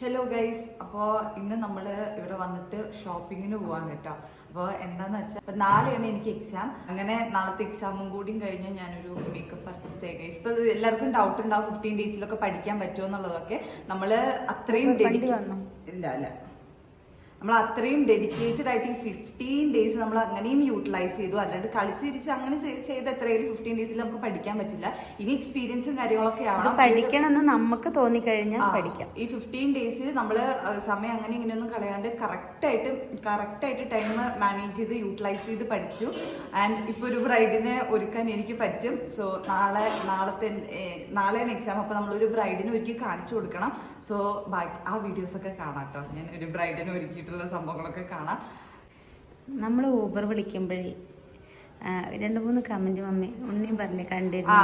Hello guys അപ്പോൾ ഇന്ന് നമ്മൾ ഇവിടെ വന്നിട്ട് ഷോപ്പിങ്ങിന് പോവാണ് കേട്ടോ. അപ്പോൾ എന്താന്ന് വെച്ചാൽ അപ്പോൾ നാളെയാണ് എനിക്ക് എക്സാം അങ്ങനെ നാളത്തെ എക്സാമും കൂടിയും കഴിഞ്ഞ് ഞാനൊരു മേക്കപ്പ് ആർട്ടിസ്റ്റ് ആയി. ഗൈസ് ഇപ്പോൾ എല്ലാവർക്കും ഡൗട്ട് ഉണ്ടാവും ഫിഫ്റ്റീൻ ഡേയ്സിലൊക്കെ പഠിക്കാൻ പറ്റുമോ എന്നുള്ളതൊക്കെ. നമ്മൾ അത്രയും ഇല്ല അല്ല നമ്മൾ അത്രയും ഡെഡിക്കേറ്റഡ് ആയിട്ട് ഈ ഫിഫ്റ്റീൻ ഡേയ്സ് നമ്മൾ അങ്ങനെയും യൂട്ടിലൈസ് ചെയ്തു. അല്ലാണ്ട് കളിച്ചിരിച്ച് അങ്ങനെ ചെയ്- ചെയ്ത് എത്രയും ഫിഫ്റ്റീൻ ഡേയ്സിൽ നമുക്ക് പഠിക്കാൻ പറ്റില്ല. ഇനി എക്സ്പീരിയൻസും കാര്യങ്ങളൊക്കെ ആവണം. പഠിക്കണമെന്ന് നമുക്ക് തോന്നിക്കഴിഞ്ഞാൽ കഴിഞ്ഞാൽ പഠിക്കാം. ഈ ഫിഫ്റ്റീൻ ഡേയ്സിൽ നമ്മൾ സമയം അങ്ങനെ ഇങ്ങനെയൊന്നും കളയാണ്ട് കറക്റ്റായിട്ട് കറക്റ്റായിട്ട് ടൈം മാനേജ് ചെയ്ത് യൂട്ടിലൈസ് ചെയ്ത് പഠിച്ചു. ആൻഡ് ഇപ്പോൾ ഒരു ബ്രൈഡിനെ ഒരുക്കാൻ എനിക്ക് പറ്റും. സോ നാളെ നാളത്തെ നാളെയാണ് എക്സാം അപ്പോൾ നമ്മളൊരു ബ്രൈഡിനെ ഒരുക്കി കാണിച്ചു കൊടുക്കണം. സോ ബാക്കി ആ വീഡിയോസൊക്കെ കാണാം കേട്ടോ ഞാൻ ഒരു ബ്രൈഡിനെ ഒരുക്കിയിട്ടുള്ള സംഭവങ്ങളൊക്കെ കാണാം. നമ്മൾ ഊബർ വിളിക്കുമ്പോഴേ രണ്ടു മൂന്ന് കമന്റ് മമ്മി ഉണ്ണിയും പറഞ്ഞു ആ കണ്ടിരുന്നു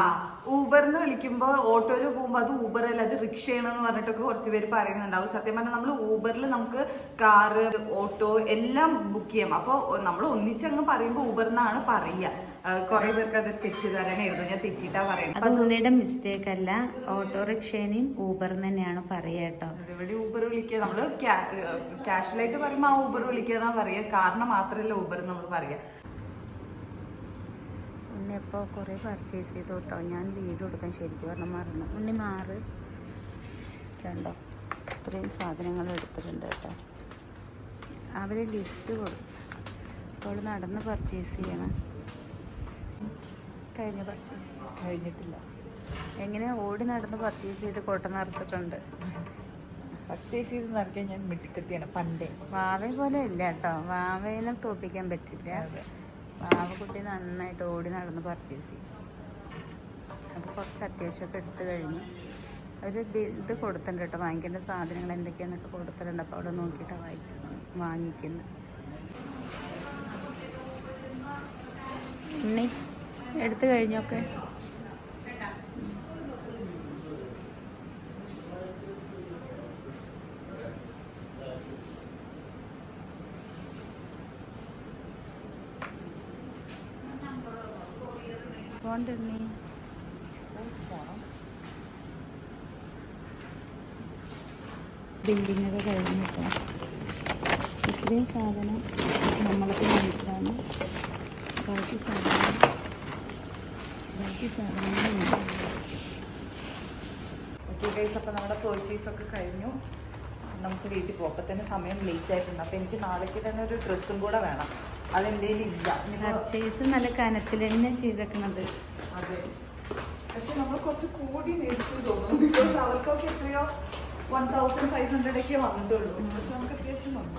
ഊബറിന്ന് വിളിക്കുമ്പോ ഓട്ടോയിൽ പോകുമ്പോൾ അത് ഊബർ അല്ല അത് റിക്ഷയാണെന്ന് പറഞ്ഞിട്ടൊക്കെ കുറച്ച് പേര് പറയുന്നുണ്ടാവും. സത്യം പറഞ്ഞാൽ നമ്മൾ ഊബറിൽ നമുക്ക് കാറ് ഓട്ടോ എല്ലാം ബുക്ക് ചെയ്യാം. അപ്പോൾ നമ്മൾ ഒന്നിച്ചങ്ങ് പറയുമ്പോൾ ഊബർ എന്നാണ് പറയുക. കുറെ പേർക്ക് അത് തെറ്റിദ്ധാരണയായിരുന്നു. ഞാൻ തെറ്റിട്ടാ പറയുന്നത്. അത് ഉണ്ണിയുടെ മിസ്റ്റേക്ക് അല്ല. ഓട്ടോറിക്ഷേനെയും ഊബർ തന്നെയാണ് പറയുക കേട്ടോ. ഇവിടെ ഊബർ വിളിക്കുക. നമ്മൾ ക്യാഷ്വലായിട്ട് പറയുമ്പോൾ ആ ഊബർ വിളിക്കുക എന്നാ പറയുക. കാരണം മാത്രമല്ല ഊബർ നമ്മൾ പറയുക. ഉണ്ണി ഇപ്പോൾ കുറേ പർച്ചേസ് ചെയ്തു കേട്ടോ. ഞാൻ വീട് കൊടുക്കാൻ ശരിക്കും പറഞ്ഞാൽ മറന്നു. ഉണ്ണി മാറ്. കണ്ടോ? ഇത്രയും സാധനങ്ങൾ എടുത്തിട്ടുണ്ട് കേട്ടോ. അവർ ലിസ്റ്റ് കൊടുക്കും അപ്പോൾ നടന്ന് പർച്ചേസ് ചെയ്യണം. കഴിഞ്ഞ പർച്ചേസ് കഴിഞ്ഞിട്ടില്ല. എങ്ങനെ ഓടി നടന്ന് പർച്ചേസ് ചെയ്ത് കോട്ട നിറച്ചിട്ടുണ്ട് പർച്ചേസ് ചെയ്ത് നിറക്കാൻ ഞാൻ മിട്ടിക്കെട്ടിയാണ് പണ്ടേ. വാവെ പോലെ ഇല്ല കേട്ടോ. വാവേനെ തോപ്പിക്കാൻ പറ്റില്ല. വാവക്കുട്ടി നന്നായിട്ട് ഓടി നടന്ന് പർച്ചേസ് ചെയ്യും അപ്പോൾ കുറച്ച് അത്യാവശ്യമൊക്കെ എടുത്തു കഴിഞ്ഞു. ഒരു ഇത് കൊടുത്തിട്ടുണ്ട് കേട്ടോ. വാങ്ങിക്കേണ്ട സാധനങ്ങൾ എന്തൊക്കെയാന്നൊക്കെ കൊടുത്തിട്ടുണ്ട്. അപ്പോൾ അവിടെ നോക്കിയിട്ടാണ് വാങ്ങിക്കുന്നത്. വാങ്ങിക്കുന്നത്. എടുത്തു കഴിഞ്ഞൊക്കെ. പോണ്ട ഉണ്ണി ബിൽഡിംഗ് ഒക്കെ കഴിഞ്ഞു കേട്ടോ ഇത്രയും സാധനം നമ്മളൊക്കെ വേണ്ടിയിട്ടാണ് ബാക്കി സാധനം ബാക്കി സാധനങ്ങളുണ്ട് ഓക്കെ ഗൈസ് അപ്പോൾ നമ്മുടെ പർച്ചേസ് ഒക്കെ കഴിഞ്ഞു. നമുക്ക് വീട്ടിൽ പോകും അപ്പം തന്നെ സമയം ലേറ്റ് ആയിട്ടുണ്ട്. അപ്പോൾ എനിക്ക് നാളേക്ക് തന്നെ ഒരു ഡ്രസ്സും കൂടെ വേണം. അതെന്റെ ഇല്ല പർച്ചേസ് നല്ല കനത്തിൽ തന്നെ ചെയ്തേക്കുന്നത് അതെ. പക്ഷെ നമ്മൾ കുറച്ച് കൂടി മേടിച്ചു തോന്നുന്നു. ബിക്കോസ് അവർക്കൊക്കെ എത്രയോ വൺ തൗസൻഡ് ഫൈവ് ഹൺഡ്രഡ് ഒക്കെ വന്നിട്ടുള്ളൂ. പക്ഷെ നമുക്ക് അത്യാവശ്യം വന്നു.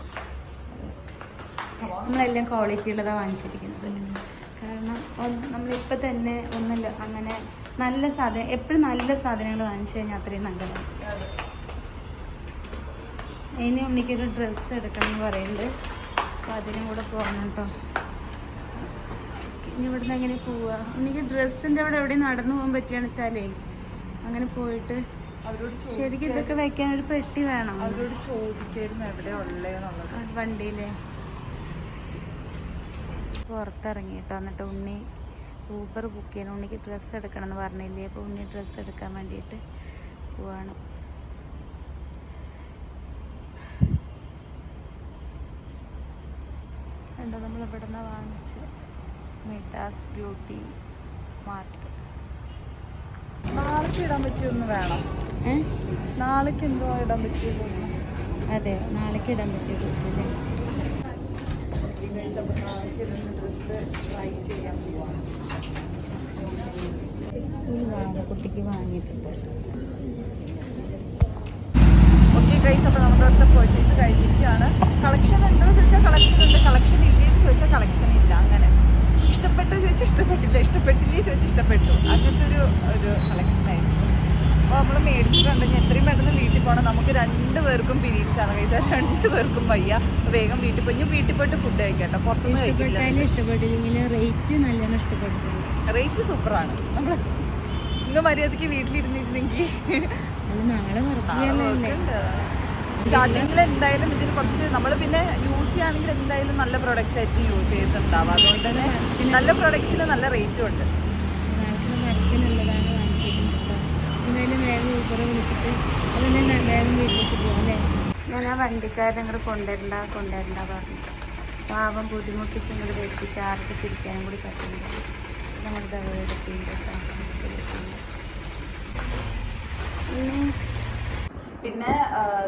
നമ്മളെല്ലാം ക്വാളിറ്റി ഉള്ളതാണ് വാങ്ങിച്ചിരിക്കുന്നത്. നമ്മളിപ്പോൾ തന്നെ ഒന്നല്ല അങ്ങനെ നല്ല സാധനം എപ്പോഴും നല്ല സാധനങ്ങൾ വാങ്ങിച്ചു കഴിഞ്ഞാൽ അത്രയും നല്ലതാണ്. ഇനി ഉണ്ണിക്കൊരു ഡ്രസ്സ് എടുക്കണം എന്ന് പറയുന്നുണ്ട്. അപ്പോൾ അതിനും കൂടെ പോകണം കേട്ടോ. ഇനി ഇവിടുന്ന് എങ്ങനെ പോവുക ഉണ്ണിക്ക് ഡ്രസ്സിന്റെ അവിടെ എവിടെ നടന്നു പോകാൻ പറ്റുകയാണ് വെച്ചാലേ അങ്ങനെ പോയിട്ട് അവരോട് ശരിക്കും ഇതൊക്കെ വെക്കാൻ ഒരു പെട്ടി വേണം. അവരോട് ചോദിക്കായിരുന്നു എവിടെ ഉള്ളതെന്നുള്ളത്. വണ്ടിയിൽ പുറത്തിറങ്ങി കേട്ടോ എന്നിട്ട് ഉണ്ണി ഊബർ ബുക്ക് ചെയ്യണം. ഉണ്ണിക്ക് ഡ്രസ്സ് എടുക്കണം എന്ന് പറഞ്ഞില്ലേ. അപ്പോൾ ഉണ്ണി ഡ്രസ്സ് എടുക്കാൻ വേണ്ടിയിട്ട് പോവാണ്. കണ്ടോ നമ്മൾ ഇവിടെ നിന്ന് വാങ്ങിച്ച് മിഡാസ് ബ്യൂട്ടി മാർക്ക് നാളേക്ക് ഇടാൻ പറ്റിയൊന്ന് വേണം. നാളേക്ക് എന്തോ ഇടാൻ പറ്റിയത് അതെ നാളേക്ക് ഇടാൻ പറ്റിയ ഡ്രസ്സ് അല്ലേ? ഡ്രസ്സ് ട്രൈ ചെയ്യാൻ പോവാണ് കുട്ടിക്ക് വാങ്ങിയിട്ടുണ്ട് ഓക്കെ ഗൈസ് അപ്പോൾ നമ്മുടെ അടുത്ത പർച്ചേസ് കഴിഞ്ഞിരിക്കുകയാണ്. കളക്ഷൻ ഉണ്ടോ ചോദിച്ചാൽ കളക്ഷൻ ഉണ്ട്. കളക്ഷൻ ഇല്ലേന്ന് ചോദിച്ചാൽ കളക്ഷൻ ഇല്ല. അങ്ങനെ. ഇഷ്ടപ്പെട്ടു ചോദിച്ചാൽ ഇഷ്ടപ്പെട്ടില്ല. ഇഷ്ടപ്പെട്ടില്ലേ ചോദിച്ചാൽ ഇഷ്ടപ്പെട്ടു. അങ്ങനത്തെ ഒരു ഒരു കളക്ഷൻ ആയിരുന്നു. അപ്പോൾ നമ്മൾ മേടിച്ചിട്ടുണ്ടെങ്കിൽ എത്രയും പെട്ടെന്ന് വീട്ടിൽ പോകണം നമുക്ക് രണ്ട് പേർക്കും പിരീഡ്സാണ് കഴിച്ചാൽ രണ്ട് പേർക്കും വയ്യ. വേഗം വീട്ടിൽ പോയി. ഇനി വീട്ടിൽ പോയിട്ട് ഫുഡ് കഴിക്കട്ടോ പുറത്തുനിന്ന് കഴിക്കില്ല. ഇഷ്ടപ്പെട്ടില്ലെങ്കിൽ റേറ്റ് നല്ലോണം ഇഷ്ടപ്പെട്ടിട്ടുണ്ട് റേറ്റ് സൂപ്പറാണ് നമ്മൾ ഇന്ന് മര്യാദയ്ക്ക് വീട്ടിലിരുന്നിരുന്നെങ്കിൽ സ്റ്റാർട്ടിങ്ങിൽ എന്തായാലും ഇതിന് കുറച്ച് നമ്മൾ പിന്നെ യൂസ് ചെയ്യുകയാണെങ്കിൽ എന്തായാലും നല്ല പ്രൊഡക്ട്സ് ആയിരിക്കും യൂസ് ചെയ്തിട്ടുണ്ടാവുക. അതുകൊണ്ട് തന്നെ നല്ല പ്രൊഡക്ട്സിന് നല്ല റേറ്റും ഉണ്ട് നാളത്തെ വർക്കിനുള്ളതാണ് വാങ്ങിച്ചിട്ടുണ്ട് കേട്ടോ എന്തായാലും വേഗം ഊപ്പറെ വിളിച്ചിട്ട് അതിനെ വേഗം വീട്ടിലേക്ക് പോകാം അല്ലേ? ഞാൻ ആ വണ്ടിക്കാരെ ഇങ്ങോട്ട് കൊണ്ടുവരണ്ട കൊണ്ടുവരണ്ട പറഞ്ഞു. പാവം ബുദ്ധിമുട്ടിച്ച് ഇങ്ങോട്ട് വരുത്തിച്ച് ആർക്ക് തിരിക്കാനും കൂടി പറ്റുന്നില്ല ഞങ്ങളുടെ എടുത്തിട്ടുണ്ട് പിന്നെ പിന്നെ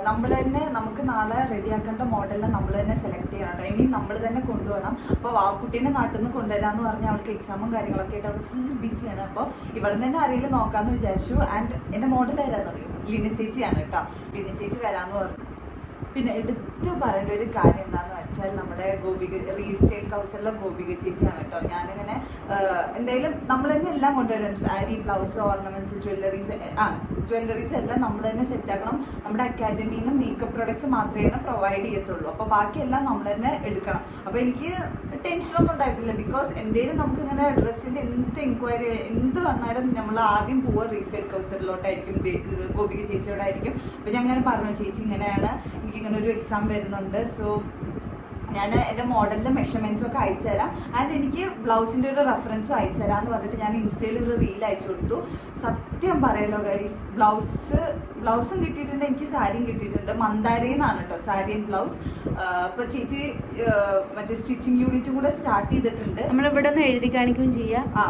നമ്മൾ തന്നെ നമുക്ക് നാളെ റെഡിയാക്കേണ്ട മോഡലിനെ നമ്മൾ തന്നെ സെലക്ട് ചെയ്യണം കേട്ടോ. മീൻ നമ്മൾ തന്നെ കൊണ്ടുപോകണം. അപ്പോൾ വാക്കുട്ടീനെ നാട്ടിൽ നിന്ന് കൊണ്ടുവരാന്ന് പറഞ്ഞാൽ അവൾക്ക് എക്സാമും കാര്യങ്ങളൊക്കെ ആയിട്ട് അവൾ ഫുൾ ബിസിയാണ് അപ്പോൾ ഇവിടെ തന്നെ ആരെങ്കിലും നോക്കാമെന്ന് വിചാരിച്ചു. ആൻഡ് എന്റെ മോഡൽ ആരാന്ന് ആരാന്നറിയോ ലിന ചേച്ചിയാണ് കേട്ടോ. ലിന ചേച്ചി വരാമെന്ന് പറഞ്ഞു. പിന്നെ എടുത്ത് പറയേണ്ട ഒരു കാര്യം എന്താണെന്ന് വെച്ചാൽ നമ്മുടെ ഗോപിക റീസ്റ്റേൽ കൗസലിലെ ഗോപിക ചേച്ചിയാണ് കേട്ടോ. ഞാനിങ്ങനെ എന്തായാലും നമ്മൾ തന്നെ എല്ലാം കൊണ്ടുവരും. സാരി ബ്ലൗസ് ഓർണമെന്റ്സ് ജ്വല്ലറീസ് ആ ജ്വല്ലറീസ് എല്ലാം നമ്മൾ തന്നെ സെറ്റ് ആക്കണം. നമ്മുടെ അക്കാഡമിയിൽ നിന്ന് മേക്കപ്പ് പ്രൊഡക്ട്സ് മാത്രമേ പ്രൊവൈഡ് ചെയ്യത്തുള്ളൂ. അപ്പോൾ ബാക്കിയെല്ലാം നമ്മൾ തന്നെ എടുക്കണം. അപ്പോൾ എനിക്ക് ടെൻഷനൊന്നും ഉണ്ടായിരുന്നില്ല. ബിക്കോസ് എന്തെങ്കിലും നമുക്ക് ഇങ്ങനെ ഡ്രസ്സിന്റെ എന്ത് എൻക്വയറി എന്ത് വന്നാലും നമ്മൾ ആദ്യം പോവുക റീസെയിൽ കൾച്ചറിലോട്ടായിരിക്കും ഗോപിക ചേച്ചിയോടായിരിക്കും. അപ്പോൾ ഞാൻ അങ്ങനെ പറഞ്ഞു ചേച്ചി ഇങ്ങനെയാണ്. എനിക്ക് ഇങ്ങനെ ഒരു എക്സാം വരുന്നുണ്ട്. സോ ഞാൻ എന്റെ മോഡലിന്റെ മെഷർമെന്റ്സും ഒക്കെ അയച്ചു തരാം. ആൻഡ് എനിക്ക് ബ്ലൗസിന്റെ ഒരു റെഫറൻസും അയച്ചു തരാം എന്ന് പറഞ്ഞിട്ട് ഞാൻ ഇൻസ്റ്റയിൽ ഒരു റീൽ അയച്ചു കൊടുത്തു. സത്യം പറയലോ ഗൈസ് ബ്ലൗസ് ബ്ലൗസും കിട്ടിയിട്ടുണ്ട്. എനിക്ക് സാരിയും കിട്ടിയിട്ടുണ്ട്. മന്ദാരയിൽ നിന്നാണ് കേട്ടോ സാരി ആൻഡ് ബ്ലൗസ്. അപ്പോൾ ചേച്ചി മറ്റേ സ്റ്റിച്ചിങ് യൂണിറ്റും കൂടെ സ്റ്റാർട്ട് ചെയ്തിട്ടുണ്ട്. നമ്മളിവിടെ നിന്ന് എഴുതി കാണിക്കുകയും ചെയ്യാം. ആ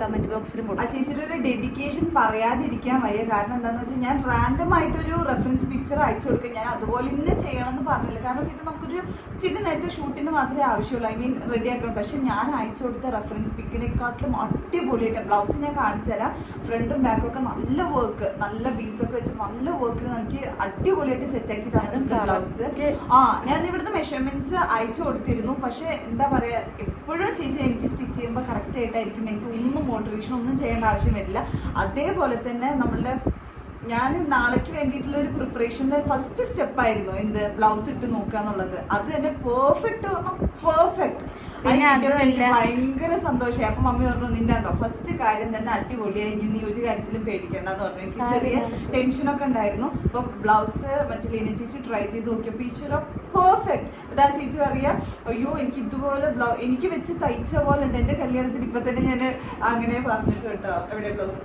കമന്റ് ബോക്സിലും ആ ചേച്ചിയുടെ ഒരു ഡെഡിക്കേഷൻ പറയാതിരിക്കാൻ വയ്യ. കാരണം എന്താന്ന് വെച്ചാൽ ഞാൻ റാൻഡം ആയിട്ടൊരു റെഫറൻസ് പിക്ചർ അയച്ചു കൊടുക്കും. ഞാൻ അതുപോലെ തന്നെ ചെയ്യണം എന്ന് പറഞ്ഞില്ല. കാരണം ഇത് നമുക്കൊരു ഇതിന് നേരത്തെ ഷൂട്ടിന് മാത്രമേ ആവശ്യമുള്ളൂ. ഐ മീൻ റെഡി ആക്കണം. പക്ഷെ ഞാൻ അയച്ചു കൊടുത്ത റെഫറൻസ് പിക്കിനെക്കാട്ടിലും അടിപൊളിയായിട്ട് ബ്ലൗസ് ഞാൻ കാണിച്ചു തരാം. ഫ്രണ്ടും ബാക്കും ഒക്കെ നല്ല വർക്ക് നല്ല ബീഡ്സ് ഒക്കെ വെച്ച് നല്ല വർക്കിൽ എനിക്ക് അടിപൊളിയായിട്ട് സെറ്റ് ആക്കി അതും തന്നിട്ടുണ്ട് ബ്ലൗസ്. ആ ഞാൻ ഇവിടുന്ന് മെഷർമെന്റ്സ് അയച്ചു കൊടുത്തിരുന്നു. പക്ഷെ എന്താ പറയാ എപ്പോഴും ചേച്ചി എനിക്ക് സ്റ്റിച്ച് ചെയ്യുമ്പോൾ കറക്റ്റ് ആയിട്ടായിരിക്കും. എനിക്ക് ഒന്നും മോട്ടിവേഷൻ ഒന്നും ചെയ്യേണ്ട ആവശ്യം വരില്ല. അതേപോലെ തന്നെ നമ്മളുടെ ഞാൻ നാളേക്ക് വേണ്ടിയിട്ടുള്ള ഒരു പ്രിപ്പറേഷന്റെ ഫസ്റ്റ് സ്റ്റെപ്പ് ആയിരുന്നു എന്ത് ബ്ലൗസ് ഇട്ട് നോക്കുക എന്നുള്ളത്. അത് തന്നെ പെർഫെക്റ്റ് പെർഫെക്റ്റ് ഭയങ്കര സന്തോഷമായി. അപ്പൊ മമ്മി പറഞ്ഞു നിന്റെ ഉണ്ടോ ഫസ്റ്റ് കാര്യം തന്നെ അടിപൊളിയായി. ഇനി നീ ഒരു കാര്യത്തിലും പേടിക്കേണ്ടെന്ന് പറഞ്ഞു. എനിക്ക് ചെറിയ ടെൻഷനൊക്കെ ഉണ്ടായിരുന്നു. അപ്പൊ ബ്ലൗസ് മറ്റേ ലീന ചേച്ചി ട്രൈ ചെയ്ത് നോക്കിയപ്പോ ഈശ്വരോ പെർഫെക്റ്റ് ആ ചേച്ചി പറയാ അയ്യോ എനിക്ക് ഇതുപോലെ ബ്ലൗ എനിക്ക് വെച്ച് തയ്ച്ച പോലെ ഉണ്ട് എന്റെ കല്യാണത്തിന് ഇപ്പൊ തന്നെ ഞാൻ അങ്ങനെ പറഞ്ഞിട്ട് കേട്ടോ എവിടെ ബ്ലൗസ്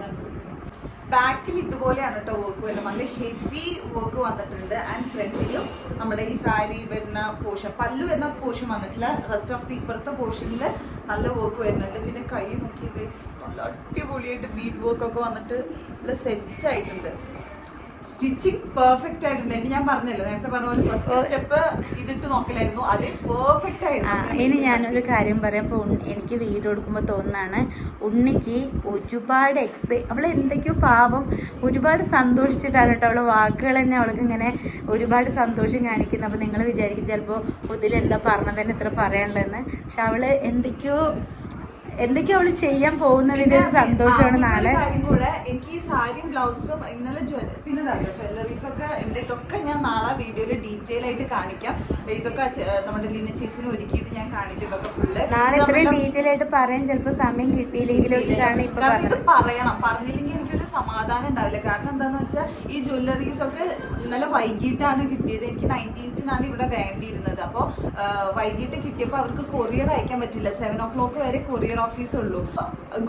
ബാക്കിൽ ഇതുപോലെയാണ് കേട്ടോ വർക്ക് വരുന്നത്. നല്ല ഹെവി വർക്ക് വന്നിട്ടുണ്ട്. ആൻഡ് ഫ്രണ്ടിലും നമ്മുടെ ഈ സാരി വരുന്ന പോർഷൻ പല്ലു വരുന്ന പോർഷൻ വന്നിട്ടില്ല. റെസ്റ്റ് ഓഫ് ദി ഇപ്പുറത്തെ പോർഷനിൽ നല്ല വർക്ക് വരുന്നുണ്ട്. പിന്നെ കൈ നോക്കിയത് നല്ല അടിപൊളിയായിട്ട് ബീറ്റ് വർക്ക് ഒക്കെ വന്നിട്ട് നല്ല സെറ്റ് ആയിട്ടുണ്ട്. സ്റ്റിച്ചിങ് പെർഫെക്റ്റ് ആയിട്ടുണ്ട്. എനിക്ക് ഞാൻ പറഞ്ഞല്ലോ നേരത്തെ പറഞ്ഞ പോലെ ഫസ്റ്റ് സ്റ്റെപ്പ് ഇതിട്ട് നോക്കലായിരുന്നു. അത് പെർഫെക്റ്റ് ആയിരുന്നു ഇനി ഞാനൊരു കാര്യം പറയാം. ഇപ്പോൾ എനിക്ക് വീഡിയോ കൊടുക്കുമ്പോൾ തോന്നുന്നതാണ് ഉണ്ണിക്ക് ഒരുപാട് എക്സൈ അവൾ എന്തൊക്കെയോ പാവം ഒരുപാട് സന്തോഷിച്ചിട്ടാണ് കേട്ടോ. അവളെ വാക്കുകൾ തന്നെ അവൾക്ക് ഇങ്ങനെ ഒരുപാട് സന്തോഷം കാണിക്കുന്നു അപ്പോൾ നിങ്ങൾ വിചാരിക്കും ചിലപ്പോൾ ഇതിലെന്താ പറഞ്ഞത് തന്നെ ഇത്ര പറയാനുള്ളതെന്ന്. പക്ഷെ അവൾ എന്തൊക്കെയോ എന്തൊക്കെയോ അവൾ ചെയ്യാൻ പോകുന്നതിന്റെ ഒരു സന്തോഷമാണ് നാളെ. കാര്യം കൂടെ എനിക്ക് ഈ സാരിയും ബ്ലൗസും ഇന്നലെ ജ്വല പിന്നെ ജ്വല്ലറീസ് ഒക്കെ ഉണ്ട്. ഇതൊക്കെ ഞാൻ നാളെ വീഡിയോയിൽ ഡീറ്റെയിൽ ആയിട്ട് കാണിക്കാം. ഇതൊക്കെ നമ്മുടെ ലിന ചേച്ചിന് ഒരുക്കിയിട്ട് ഞാൻ കാണിക്കും ഇതൊക്കെ ഫുള്ള് നാളെ ഇത്രയും ഡീറ്റെയിൽ ആയിട്ട് പറയാൻ ചിലപ്പോ സമയം കിട്ടിയില്ലെങ്കിലും. ഇത് പറയണം. പറഞ്ഞില്ലെങ്കിൽ എനിക്കൊരു സമാധാനം ഉണ്ടാവില്ല. കാരണം എന്താന്ന് വെച്ചാൽ ഈ ജ്വല്ലറീസ് ഒക്കെ ഇന്നലെ വൈകിട്ടാണ് കിട്ടിയത്. എനിക്ക് നയന്റീൻത്തിനാണ് ഇവിടെ വേണ്ടിയിരുന്നത്. അപ്പോൾ വൈകിട്ട് കിട്ടിയപ്പോൾ അവർക്ക് കൊറിയർ അയക്കാൻ പറ്റില്ല. സെവൻ ഓ ക്ലോക്ക് വരെ കൊറിയർ ഓഫീസ് ഉള്ളൂ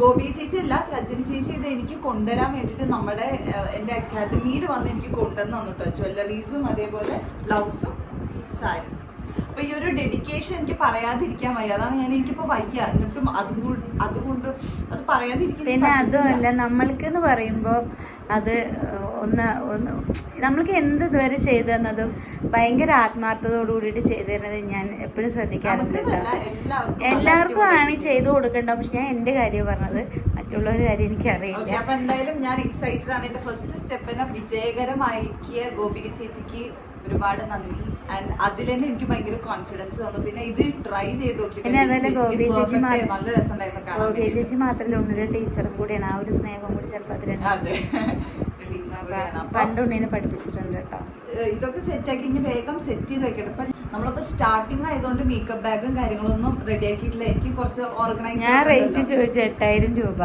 ഗോപി ചേച്ചി അല്ല സജിനി ചേച്ചി ഇത് എനിക്ക് കൊണ്ടുവരാൻ വേണ്ടിയിട്ട് നമ്മുടെ എന്റെ അക്കാദമിയിൽ വന്ന് എനിക്ക് കൊണ്ടുവന്ന് വന്നിട്ടോ ജ്വല്ലറീസും അതേപോലെ ബ്ലൗസും സാരി. അപ്പൊ ഈ ഒരു ഡെഡിക്കേഷൻ എനിക്ക് പറയാതിരിക്കാൻ വയ്യ. അതാണ് ഞാൻ എനിക്കിപ്പോ വയ്യ. എന്നിട്ടും അതുകൊണ്ട് അതുകൊണ്ട് അത് പറയാതിരിക്കുന്നത് പിന്നെ. അതുമല്ല നമ്മൾക്ക് എന്ന് പറയുമ്പോൾ അത് ഒന്ന് ഒന്ന് നമ്മൾക്ക് എന്ത് ഇതുവരെ ചെയ്തു തന്നതും ഭയങ്കര ആത്മാർത്ഥതയോട് കൂടിയിട്ട് ചെയ്തു തരുന്നത് ഞാൻ എപ്പോഴും ശ്രദ്ധിക്കാറുണ്ട് എല്ലാവർക്കും ആണ് ചെയ്തു കൊടുക്കേണ്ട പക്ഷെ ഞാൻ എന്റെ കാര്യം പറഞ്ഞത് മറ്റുള്ളവരുടെ കാര്യം എനിക്കറിയില്ല. അപ്പൊ എന്തായാലും ഞാൻ എക്സൈറ്റഡ് ആണ്. എന്റെ ഫസ്റ്റ് സ്റ്റെപ്പ് എന്നെ വിജയകരമാക്കിയ ഗോപിക ചേച്ചിക്ക് ഒരുപാട് നന്ദി. ആൻഡ് അതിൽ തന്നെ എനിക്ക് ഭയങ്കര കോൺഫിഡൻസ് വന്നു. പിന്നെ ഇത് ട്രൈ ചെയ്ത് നോക്കിയിട്ട് നല്ല രസം ടീച്ചറും കൂടിയാണ്. ആ ഒരു സ്നേഹം കൂടി ചിലപ്പോൾ പണ്ട് ഉണ്ണിനെ പഠിപ്പിച്ചിട്ടുണ്ട് കേട്ടോ. ഇതൊക്കെ സെറ്റ് ആക്കി ഇനി വേഗം സെറ്റ് ചെയ്ത് വെക്കണം. ഇപ്പൊ നമ്മളിപ്പോ സ്റ്റാർട്ടിങ് ആയതുകൊണ്ട് മേക്കപ്പ് ബാഗും കാര്യങ്ങളൊന്നും റെഡി ആക്കിയിട്ടില്ല. എനിക്ക് കുറച്ച് ഓർഗനൈസ് ഞാൻ റേറ്റ് ചോദിച്ചു എട്ടായിരം രൂപ.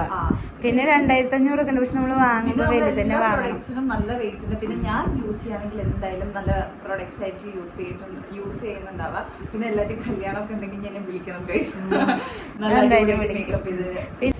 പിന്നെ രണ്ടായിരത്തി അഞ്ഞൂറ് ഒക്കെ ഉണ്ട്. പക്ഷെ നമ്മൾ വാങ്ങുമ്പോൾ തന്നെ പ്രൊഡക്ട്സിനും നല്ല റേറ്റ് ഉണ്ട്. പിന്നെ ഞാൻ യൂസ് ചെയ്യുകയാണെങ്കിൽ എന്തായാലും നല്ല പ്രൊഡക്ട്സ് ആയിരിക്കും യൂസ് ചെയ്തിട്ടുണ്ട് യൂസ് ചെയ്യുന്നുണ്ടാവുക. പിന്നെ എല്ലാവരും കല്യാണമൊക്കെ ഉണ്ടെങ്കിൽ ഞാൻ വിളിക്കണം ഗൈസ് നല്ല മേക്കപ്പ് ഇത് പിന്നെ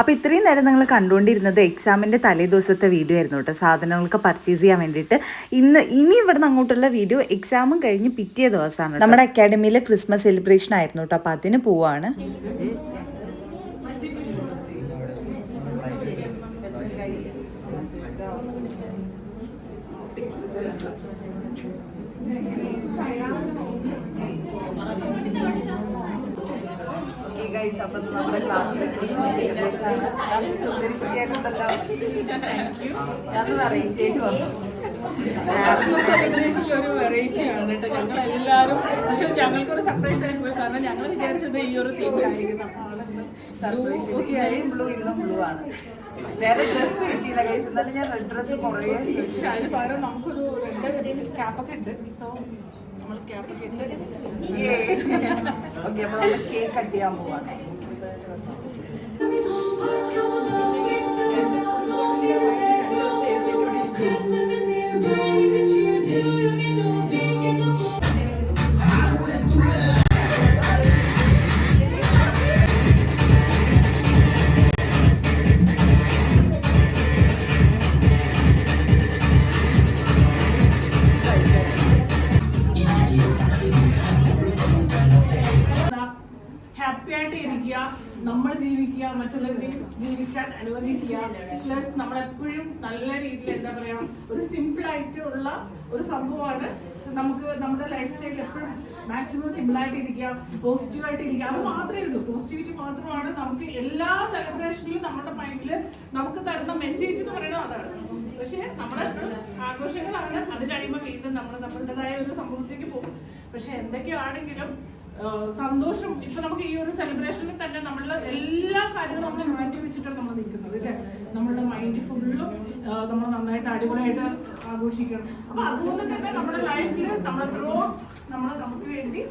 അപ്പോൾ ഇത്രയും നേരം നിങ്ങൾ കണ്ടുകൊണ്ടിരുന്നത് എക്സാമിന്റെ തലേ ദിവസത്തെ വീഡിയോ ആയിരുന്നു കേട്ടോ. സാധനങ്ങൾക്ക് പർച്ചേസ് ചെയ്യാൻ വേണ്ടിയിട്ട്. ഇന്ന് ഇനി ഇവിടുന്ന് അങ്ങോട്ടുള്ള വീഡിയോ എക്സാമും കഴിഞ്ഞ് പിറ്റേ ദിവസമാണ് നമ്മുടെ അക്കാഡമിയിലെ ക്രിസ്മസ് സെലിബ്രേഷൻ ആയിരുന്നു കേട്ടോ. അപ്പോൾ അതിന് പോവാണ് ഓക്കെ ഗൈസ് ഇത് നമ്മുടെ ക്ലാസ്സിലെ ക്രിസ്മസ് സെലിബ്രേഷൻ ആണ് ഞാൻ സുന്ദരി കുട്ടിയായിട്ടുണ്ടല്ലോ ഞാൻ അറേഞ്ച് ചെയ്ത് വന്നു ഒരു വെറൈറ്റി ആണ് കേട്ടോ ഞങ്ങൾ എല്ലാവരും പക്ഷെ ഞങ്ങൾക്കൊരു സർപ്രൈസ് ആയി പോയി കാരണം ഞങ്ങൾ വിചാരിച്ചത് ഈ ഒരു തീമിലായിരിക്കും സർപ്രൈസ് ബ്ലൂ ഇന്നും ബ്ലൂ ആണ് വേറെ ഡ്രസ്സ് കിട്ടിയില്ല ഗൈസ് എന്നാലും ഞാൻ റെഡ് ഡ്രസ്സ് കുറേ. പക്ഷെ അതിന് പകരം നമുക്കൊരു രണ്ട് ക്യാപ്പൊക്കെ ഉണ്ട് സോ നമ്മൾ കേക്ക് കട്ട് ചെയ്യാൻ പോവാണ് Christmas അനുവദിക്കുക. പ്ലസ് നമ്മളെപ്പോഴും നല്ല രീതിയിൽ എന്താ പറയാ ഒരു സിമ്പിൾ ആയിട്ടുള്ള ഒരു സംഭവമാണ്. നമുക്ക് നമ്മുടെ ലൈഫ് സ്റ്റൈൽ എപ്പോഴും മാക്സിമം സിമ്പിൾ ആയിട്ട് ഇരിക്കുക പോസിറ്റീവ് ആയിട്ട് ഇരിക്കുക അത് മാത്രമേ ഉള്ളൂ. പോസിറ്റിവിറ്റി മാത്രമാണ്. നമുക്ക് എല്ലാ സെലിബ്രേഷനിലും നമ്മുടെ മൈൻഡിൽ നമുക്ക് തരുന്ന മെസ്സേജ് എന്ന് പറയുന്നത് അതാണ്. പക്ഷേ നമ്മുടെ ആഘോഷങ്ങളാണ്. അത് കഴിയുമ്പോൾ വീണ്ടും നമ്മൾ നമ്മുടേതായ ഒരു സംഭവത്തിലേക്ക് പോകും. പക്ഷെ എന്തൊക്കെയാണെങ്കിലും സന്തോഷം. ഇപ്പൊ നമുക്ക് ഈ ഒരു സെലിബ്രേഷനിൽ തന്നെ നമ്മൾ എല്ലാ കാര്യങ്ങളും നമ്മൾ മാറ്റി വെച്ചിട്ടാണ് നമ്മൾ നിൽക്കുന്നത് അല്ലേ? നമ്മളുടെ മൈൻഡ് ഫുള്ളും നമ്മൾ നന്നായിട്ട് അടിപൊളിയായിട്ട് ആഘോഷിക്കണം. അപ്പൊ അതുകൊണ്ട് തന്നെ നമ്മുടെ ലൈഫിൽ നമ്മൾ ത്രോ നമ്മൾ നമുക്ക് വേണ്ടി